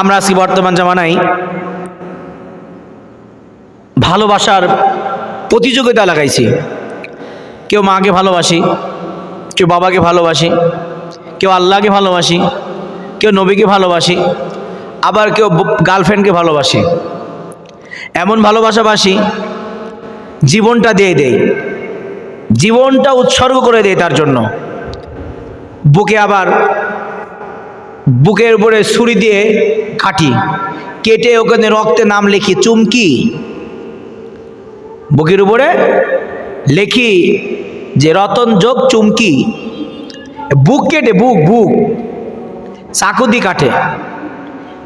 আমরা আজকে বর্তমান জামানায়। ভালোবাসার প্রতিযোগিতা লাগাইছি। কেউ মাকে ভালোবাসি, কেউ বাবাকে ভালোবাসি, কেউ আল্লাহকে ভালোবাসি, কেউ নবীকে ভালোবাসি, আবার কেউ গার্লফ্রেন্ডকে ভালোবাসি। এমন ভালোবাসাবাসি জীবনটা দিয়ে দেয় জীবনটা উৎসর্গ করে দেয় তার জন্য। বুকে আবার বুকের উপরে ছুরি দিয়ে কাটি, কেটে ওখানে রক্তে নাম লিখি, চুমকি। বুকের উপরে লেখি যে, রতন যোগ চুমকি। বুক কেটে, বুক বুক। চাকু দিয়ে কাটে।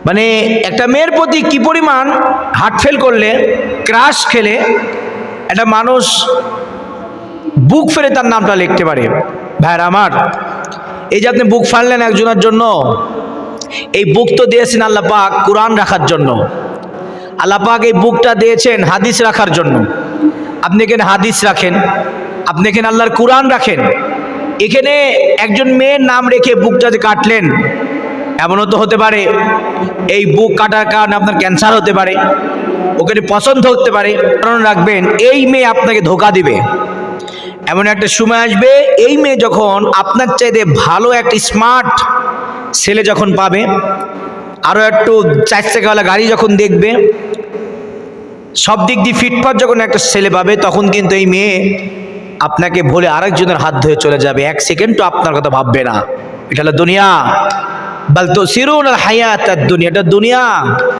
মানে একটা মেয়ের প্রতি কি পরিমাণ হার্ট ফেল করলে ক্রাশ খেলে, একটা মানুষ বুক ফেলে তার নামটা লিখতে পারে। ভাইরা আমার, এই যে আপনি বুক ফাড়লেন একজনের জন্য এই বুক তো দিয়েছেন আল্লাহ পাক কোরআন রাখার জন্য। আল্লাহ পাক এই বুকটা দিয়েছেন হাদিস রাখার জন্য। আপনি এখানে হাদিস রাখেন, আপনি এখানে আল্লাহর কোরআন রাখেন। এখানে একজন মেয়ের নাম রেখে বুকটা যে কাটলেন, এমনও তো হতে পারে, এই বুক কাটার কারণে আপনার ক্যান্সার হতে পারে, ওখানে পছন্দ হতে পারে। কারণ রাখবেন, এই মেয়ে আপনাকে ধোকা দিবে। এমন একটা সময় আসবে, এই মেয়ে যখন আপনার চাইতে ভালো, একটা স্মার্ট ছেলে যখন পাবে আরও একটু চার চাকাওয়ালা গাড়ি যখন দেখবে, সব দিক দিয়ে ফিটফাট যখন একটা ছেলে পাবে, তখন কিন্তু এই মেয়ে আপনাকে ভুলে আরেকজনের হাত ধরে চলে যাবে। এক সেকেন্ড তো আপনার কথা ভাববে না। এটা হলো দুনিয়া। বল তো সিরুন হায়াত দুনিয়াটা দুনিয়া।